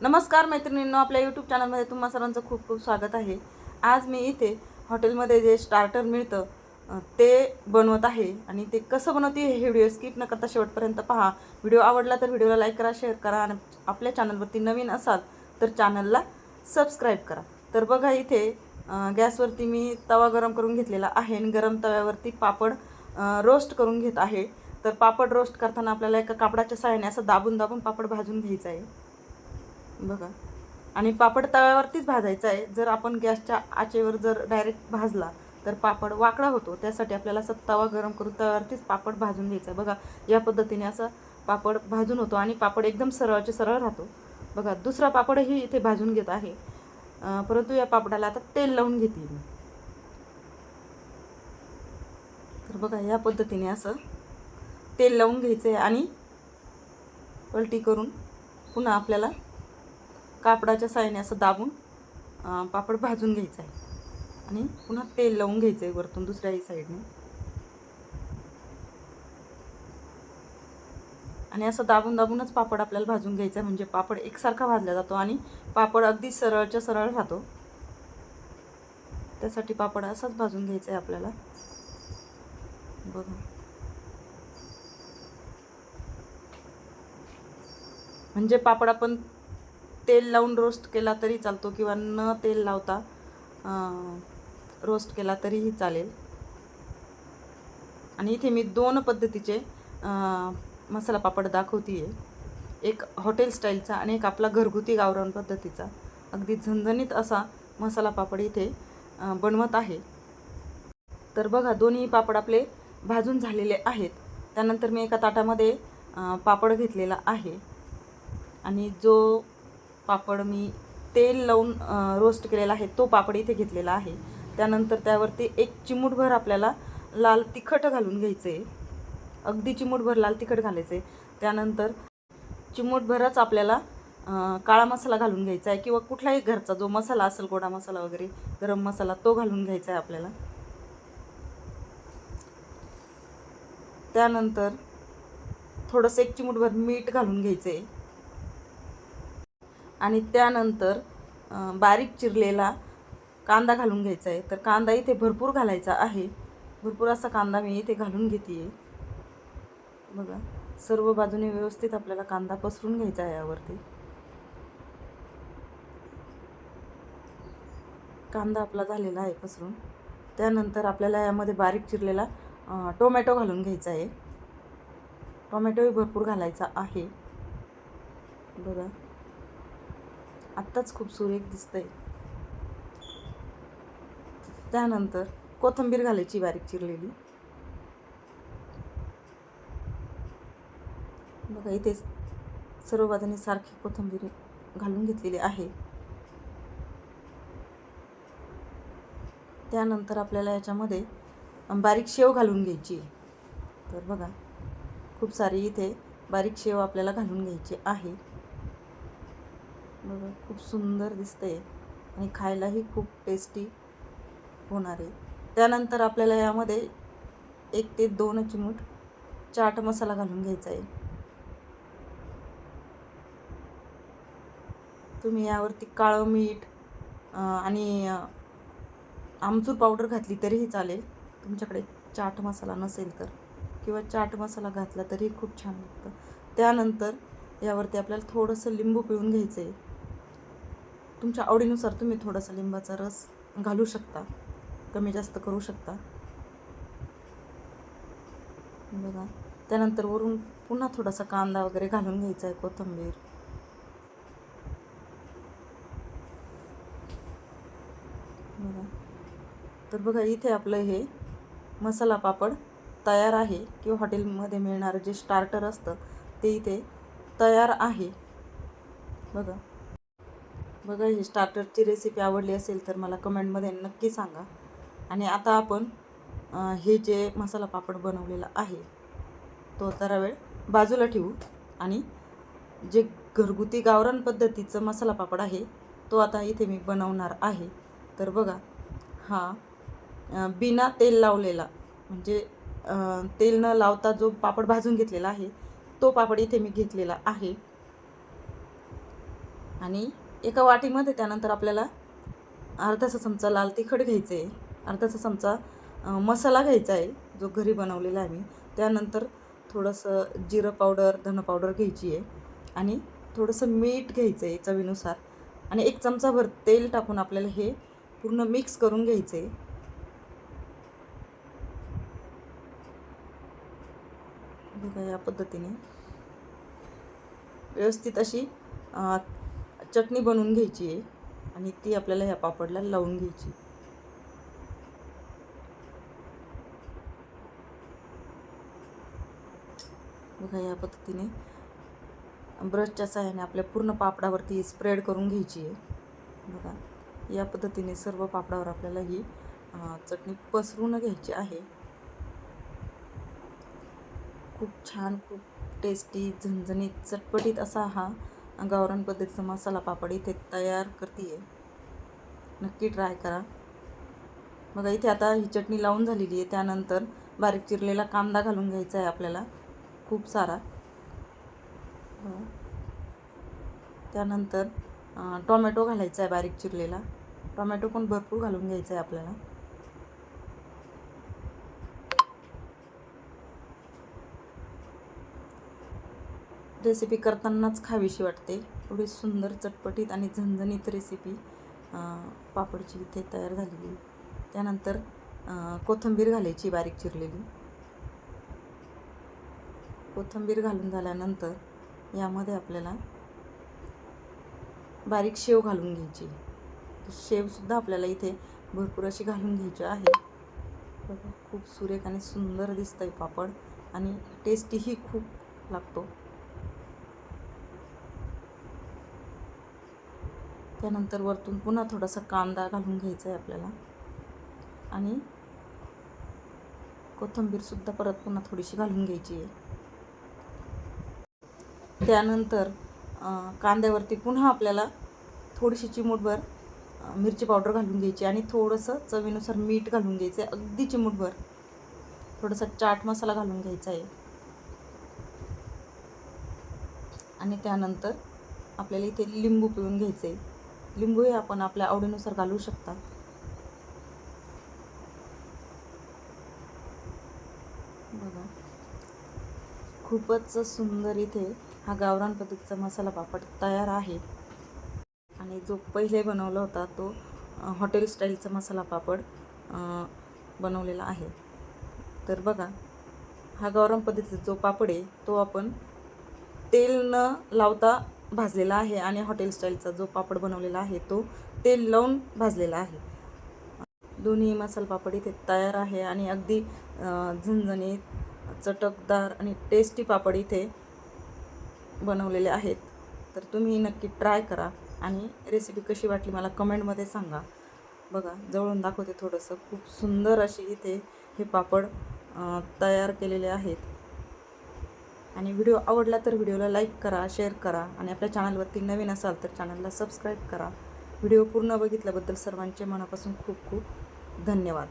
नमस्कार मैत्रिणींनो आपल्या यूट्यूब चॅनलमध्ये तुम्हा सर्वांचं खूप खूप स्वागत आहे. आज मी इथे हॉटेलमध्ये जे स्टार्टर मिळतं ते बनवत आहे आणि ते कसं बनवते हे व्हिडिओ स्किप न करता शेवटपर्यंत पहा. व्हिडिओ आवडला तर व्हिडिओला लाईक करा शेअर करा आणि आपल्या चॅनलवरती नवीन असाल तर चॅनलला सबस्क्राईब करा. तर बघा इथे गॅसवरती मी तवा गरम करून घेतलेला आहे आणि गरम तव्यावरती पापड रोस्ट करून घेत आहे. तर पापड रोस्ट करताना आपल्याला एका कापडाच्या सहाय्याने असं दाबून दाबून पापड भाजून घ्यायचं आहे. बघा. आणि पापड तव्यावरतीच भाजायचा आहे. जर आपण गॅसच्या आचेवर जर डायरेक्ट भाजला तर पापड वाकडा होतो. त्यासाठी आपल्याला असं तवा गरम करून तव्यावरतीच पापड भाजून घ्यायचा आहे. बघा या पद्धतीने असं पापड भाजून होतो आणि पापड एकदम सरळचे सरळ राहतो. बघा दुसरा पापडही इथे भाजून घेत आहे. परंतु या पापडाला आता तेल लावून घेते मी. तर बघा या पद्धतीने असं तेल लावून घ्यायचं आहे आणि पलटी करून पुन्हा आपल्याला कापडाच्या साह्याने असं दाबून पापड भाजून घ्यायचं आहे. आणि पुन्हा तेल लावून घ्यायचं आहे वरतून दुसऱ्याही साईडने आणि असं दाबून दाबूनच पापड आपल्याला भाजून घ्यायचा आहे. म्हणजे पापड एकसारखा भाजला जातो आणि पापड अगदी सरळच्या सरळ राहतो. त्यासाठी पापड असाच भाजून घ्यायचा आहे आपल्याला. बघा. म्हणजे पापड आपण तेल लावून रोस्ट केला तरी चालतो किंवा न तेल लावता रोस्ट केला तरीही चालेल. आणि इथे मी दोन पद्धतीचे मसाला पापड दाखवते आहे एक हॉटेल स्टाईलचा आणि एक आपला घरगुती गावरान पद्धतीचा. अगदी झणझणीत असा मसाला पापड इथे बनवत आहे. तर बघा दोन्ही पापड आपले भाजून झालेले आहेत. त्यानंतर मी एका ताटामध्ये पापड घेतलेला आहे. आणि जो पापड मी तेल लावून रोस्ट केलेला आहे. तो पापड इथे घेतलेला आहे. त्यानंतर त्यावरती एक चिमूटभर आपल्याला लाल तिखट घालून घ्यायचं आहे अगदी चिमूटभर लाल तिखट घालायचं आहे त्यानंतर चिमूटभरच आपल्याला काळा मसाला घालून घ्यायचा आहे किंवा कुठलाही घरचा जो मसाला असेल गोडा मसाला वगैरे गरम मसाला तो घालून घ्यायचा आहे आपल्याला. त्यानंतर थोडंसं एक चिमूटभर मीठ घालून घ्यायचं आहे आणि त्यानंतर बारीक चिरलेला कांदा घालून घ्यायचा आहे. तर कांदा इथे भरपूर घालायचा आहे. भरपूर असा कांदा मी इथे घालून घेते आहे बघा सर्व बाजूने व्यवस्थित आपल्याला कांदा पसरून घ्यायचा आहे यावरती. कांदा आपला झालेला आहे पसरून. त्यानंतर आपल्याला यामध्ये बारीक चिरलेला टोमॅटो घालून घ्यायचा आहे. टोमॅटोही भरपूर घालायचा आहे. बघा. आत्ताच खूप सुरेख दिसतंय. त्यानंतर कोथिंबीर घालायची बारीक चिरलेली. बघा इथे सर्व बाजूने सारखी कोथिंबीर घालून घेतलेली आहे. त्यानंतर आपल्याला याच्यामध्ये बारीक शेव घालून घ्यायची आहे. तर बघा खूप सारी इथे बारीक शेव आपल्याला घालून घ्यायची आहे. बघा खूप सुंदर दिसते आणि खायलाही खूप टेस्टी होणार आहे. त्यानंतर आपल्याला यामध्ये एक ते दोन चिमूट चाट मसाला घालून घ्यायचा आहे. तुम्ही यावरती काळं मीठ आणि आमचूर पावडर घातली तरीही चालेल. तुमच्याकडे चाट मसाला नसेल तर. किंवा चाट मसाला घातला तरी खूप छान लागतं. त्यानंतर यावरती आपल्याला थोडंसं लिंबू पिळून घ्यायचं आहे तुमच्या आवडीनुसार तुम्ही थोडासा लिंबाचा रस घालू शकता. कमी जास्त करू शकता. बघा. त्यानंतर वरून पुन्हा थोडासा कांदा वगैरे घालून घ्यायचा आहे कोथिंबीर. बघा. तर बघा इथे आपलं हे मसाला पापड तयार आहे किंवा हॉटेलमध्ये मिळणारं जे स्टार्टर असतं ते इथे तयार आहे. बघा. बघा ही स्टार्टरची रेसिपी आवडली असेल तर मला कमेंटमध्ये नक्की सांगा. आणि आता आपण हे जे मसाला पापड बनवलेला आहे तो जरा वेळ बाजूला ठेवू. आणि जे घरगुती गावरान पद्धतीचं मसाला पापड आहे तो आता इथे मी बनवणार आहे. तर बघा हा बिना तेल लावलेला म्हणजे तेल न लावता जो पापड भाजून घेतलेला आहे तो पापड इथे मी घेतलेला आहे. आणि एका वाटीमध्ये त्यानंतर आपल्याला अर्धाचा चमचा लाल तिखट घ्यायचं आहे. अर्धाचा चमचा मसाला घ्यायचा आहे जो घरी बनवलेला आहे मी. त्यानंतर थोडंसं जिरं पावडर धनं पावडर घ्यायची आहे. आणि थोडंसं मीठ घ्यायचं आहे चवीनुसार. आणि एक चमचाभर तेल टाकून आपल्याला हे पूर्ण मिक्स करून घ्यायचं आहे. बघा या पद्धतीने. व्यवस्थित अशी चटणी बनवून घ्यायची आहे आणि ती आपल्याला ह्या पापडला लावून घ्यायची. बघा या पद्धतीने ब्रशच्या सहाय्याने आपल्या पूर्ण पापडावरती स्प्रेड करून घ्यायची आहे. बघा या पद्धतीने सर्व पापडावर आपल्याला ही चटणी पसरून घ्यायची आहे. खूप छान खूप टेस्टी झणझणीत चटपटीत असा हा गावरान पद्धतीचा मसाला पापड इथे तयार करते आहे नक्की ट्राय करा. बघा इथे आता ही चटणी लावून झालेली आहे. त्यानंतर बारीक चिरलेला कांदा घालून घ्यायचा आहे आपल्याला. खूप सारा. त्यानंतर टोमॅटो घालायचा आहे बारीक चिरलेला. टोमॅटो पण भरपूर घालून घ्यायचा आहे आपल्याला. रेसिपी करतानाच खावीशी वाटते. एवढी सुंदर चटपटीत आणि झणझणीत रेसिपी पापडची इथे तयार झालेली. त्यानंतर कोथंबीर कोथिंबीर घालायची बारीक चिरलेली. कोथिंबीर घालून झाल्यानंतर यामध्ये आपल्याला बारीक शेव घालून घ्यायची. शेवसुद्धा आपल्याला इथे भरपूर अशी घालून घ्यायची आहे. बघा खूप सुरेख आणि सुंदर दिसतं आहे पापड आणि टेस्टीही खूप लागतो. त्यानंतर वरतून पुन्हा थोडासा कांदा घालून घ्यायचा आहे आपल्याला. आणि कोथिंबीरसुद्धा परत पुन्हा थोडीशी घालून घ्यायची आहे त्यानंतर कांद्यावरती पुन्हा आपल्याला थोडीशी चिमूटभर मिरची पावडर घालून घ्यायची आणि थोडंसं चवीनुसार मीठ घालून घ्यायचं आहे अगदी चिमूटभर. थोडासा चाट मसाला घालून घ्यायचा आहे आणि त्यानंतर आपल्याला इथे लिंबू पिळून घ्यायचं आहे लिंबू हे आपण आपल्या आवडीनुसार घालू शकता. बघा. खूपच सुंदर इथे हा गावरान पद्धतीचा मसाला पापड तयार आहे. आणि जो पहिले बनवला होता तो हॉटेल स्टाईलचा मसाला पापड बनवलेला आहे. तर बघा हा गावरान पद्धतीचा जो पापड आहे तो आपण तेल न लावता भाजलेला आहे आणि हॉटेल स्टाईलचा जो पापड बनवलेला आहे तो तेल लावून भाजलेला आहे. दोन्ही मसाला पापड इथे तयार आहे आणि अगदी झणझणीत चटकदार आणि टेस्टी पापड इथे बनवलेले आहेत. तर तुम्ही नक्की ट्राय करा आणि रेसिपी कशी वाटली मला कमेंटमध्ये सांगा. बघा जवळून दाखवते थोडंसं. खूप सुंदर अशी इथे हे पापड तयार केलेले आहेत. आणि व्हिडिओ आवडला तर व्हिडिओला लाईक करा शेअर करा आणि आपल्या चॅनलवरती नवीन असाल तर चॅनलला सबस्क्राईब करा. व्हिडिओ पूर्ण बघितल्याबद्दल सर्वांचे मनापासून खूप खूप धन्यवाद.